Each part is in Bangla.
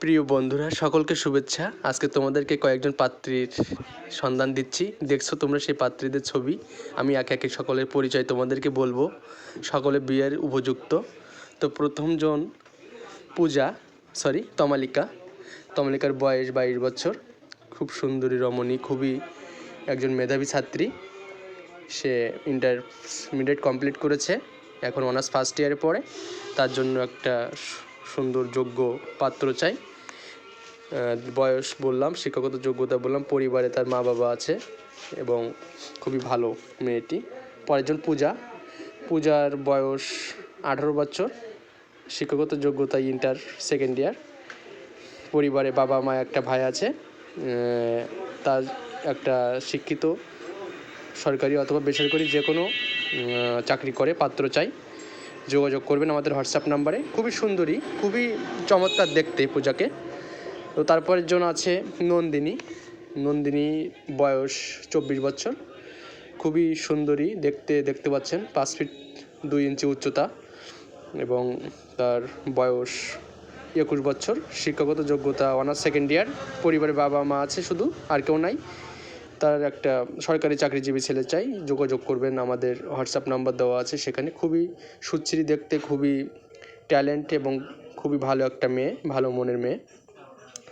প্রিয় বন্ধুরা, সকলকে শুভেচ্ছা। আজকে তোমাদেরকে কয়েকজন পাত্রীর সন্ধান দিচ্ছি। দেখছ তোমরা সেই পাত্রীদের ছবি। আমি একে একে সকলের পরিচয় তোমাদেরকে বলব। সকলে বিয়ের উপযুক্ত। তো প্রথমজন পূজা সরি তমালিকা। তমালিকার বয়স বাইশ বছর। খুব সুন্দরী, রমণী, খুবই একজন মেধাবী ছাত্রী। সে ইন্টারমিডিয়েট কমপ্লিট করেছে। এখন অনার্স ফার্স্ট ইয়ারে পড়ে। তার জন্য একটা সুন্দর, যোগ্য পাত্র চাই। বয়স বললাম, শিক্ষাগত যোগ্যতা বললাম, পরিবারে তার মা বাবা আছে এবং খুবই ভালো মেয়েটি। পরেরজন পূজা। পূজার বয়স আঠারো বছর, শিক্ষাগত যোগ্যতা ইন্টার সেকেন্ড ইয়ার। পরিবারে বাবা, মা, একটা ভাই আছে তার একটা শিক্ষিত সরকারি অথবা বেসরকারি যে কোনো চাকরি করে, পাত্র চাই। যোগাযোগ করবেন আমাদের হোয়াটসঅ্যাপ নাম্বারে। খুবই সুন্দরী, খুবই চমৎকার দেখতে পূজাকে। তো তারপরের জন আছে নন্দিনী। নন্দিনী বয়স চব্বিশ বছর। খুবই সুন্দরী, দেখতে দেখতে পাচ্ছেন, পাঁচ ফিট দুই ইঞ্চি উচ্চতা এবং তার বয়স একুশ বছর। শিক্ষাগত যোগ্যতা অনার্স সেকেন্ড ইয়ার পরিবারে বাবা মা আছে শুধু, আর কেউ নাই। তার একটা সরকারি চাকরিজীবী ছেলে চাই, যোগাযোগ করবেন, আমাদের হোয়াটসঅ্যাপ নাম্বার দেওয়া আছে সেখানে। খুবই সুশ্রী দেখতে, খুবই ট্যালেন্ট এবং খুবই ভালো একটা মেয়ে, ভালো মনের মেয়ে।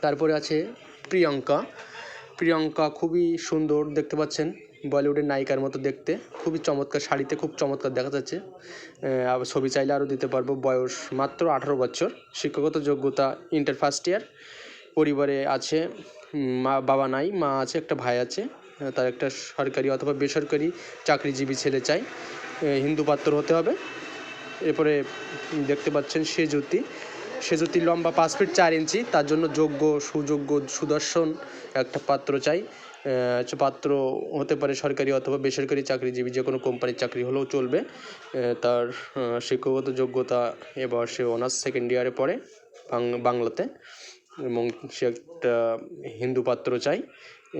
তারপরে আছে প্রিয়ঙ্কা। প্রিয়ঙ্কা খুবই সুন্দর দেখতে পাচ্ছেন, বলিউডের নায়িকার মতো দেখতে। খুবই চমৎকার শাড়িতে খুব চমৎকার দেখা যাচ্ছে। ছবি চাইলে আরও দিতে পারব। বয়স মাত্র আঠারো বছর। শিক্ষাগত যোগ্যতা ইন্টার ফার্স্ট ইয়ার। পরিবারে আছে মা, বাবা নাই, মা আছে, একটা ভাই আছে। তার একটা সরকারি অথবা বেসরকারি চাকরিজীবী ছেলে চাই। হিন্দু পাত্র হতে হবে। এরপরে দেখতে পাচ্ছেন সেজুতি। সেজুতি লম্বা পাঁচ ফিট চার ইঞ্চি, তার জন্য যোগ্য, সুযোগ্য সুদর্শন একটা পাত্র চাই। পাত্র হতে পারে সরকারি অথবা বেসরকারি চাকরিজীবী, যে কোনো কোম্পানির চাকরি হলেও চলবে। তার শিক্ষাগত যোগ্যতা, এবার সে অনার্স সেকেন্ড ইয়ারে পড়ে বাংলাতে এবং সে একটা হিন্দু পাত্র চাই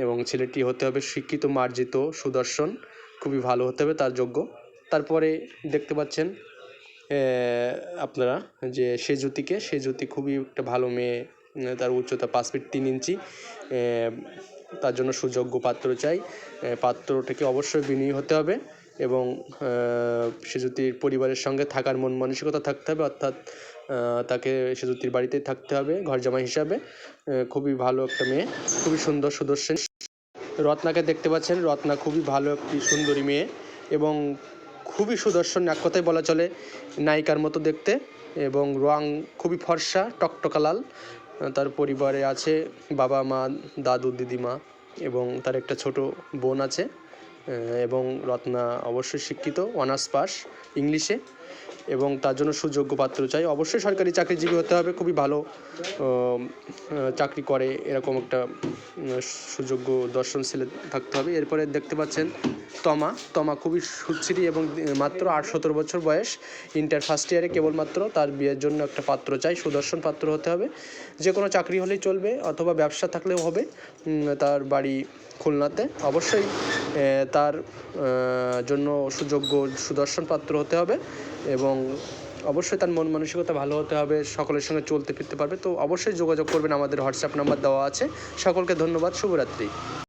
এবং ছেলেটি হতে হবে শিক্ষিত, মার্জিত, সুদর্শন, খুবই ভালো হতে হবে তার যোগ্য। তারপরে দেখতে পাচ্ছেন আপনারা যে সে জ্যোতিকে সে জ্যোতি খুবই একটা ভালো মেয়ে তার উচ্চতা পাঁচ ফিট তিন ইঞ্চি তার জন্য সুযোগ্য পাত্র চাই। পাত্রটাকে অবশ্যই বিনয়ী হতে হবে এবং সেজুতির পরিবারের সঙ্গে থাকার মন মানসিকতা থাকতে হবে, অর্থাৎ তাকে সেজুতির বাড়িতেই থাকতে হবে ঘর জামাই হিসাবে খুবই ভালো একটা মেয়ে, খুবই সুন্দর সুদর্শন। রত্নাকে দেখতে পাচ্ছেন, রত্না খুবই ভালো একটি সুন্দরী মেয়ে এবং খুবই সুদর্শন এক কথায় বলা চলে নায়িকার মতো দেখতে এবং রং খুবই ফর্সা, টকটকা লাল। তার পরিবারে আছে বাবা মা, দাদু, দিদিমা এবং তার একটা ছোট বোন আছে। এবং রত্না অবশ্যই শিক্ষিত অনার্স পাস ইংলিশে এবং তার জন্য সুযোগ্য পাত্র চাই। অবশ্যই সরকারি চাকরিজীবী হতে হবে, খুবই ভালো চাকরি করে, এরকম একটা সুযোগ্য দর্শন ছেলে থাকতে হবে। এরপরে দেখতে পাচ্ছেন তমা। তমা খুবই সুশ্রী এবং মাত্র আট সতেরো বছর বয়স। ইন্টার ফার্স্ট ইয়ারে কেবলমাত্র তার বিয়ের জন্য একটা পাত্র চাই, সুদর্শন পাত্র হতে হবে। যে কোনো চাকরি হলেই চলবে অথবা ব্যবসা থাকলেও হবে তার বাড়ি খুলনাতে। অবশ্যই তার জন্য সুযোগ্য সুদর্শন পাত্র হতে হবে এবং অবশ্যই তার মন মানসিকতা ভালো হতে হবে, সকলের সঙ্গে চলতে ফিরতে পারবে। তো অবশ্যই যোগাযোগ করবেন, আমাদের হোয়াটসঅ্যাপ নাম্বার দেওয়া আছে। সকলকে ধন্যবাদ, শুভরাত্রি।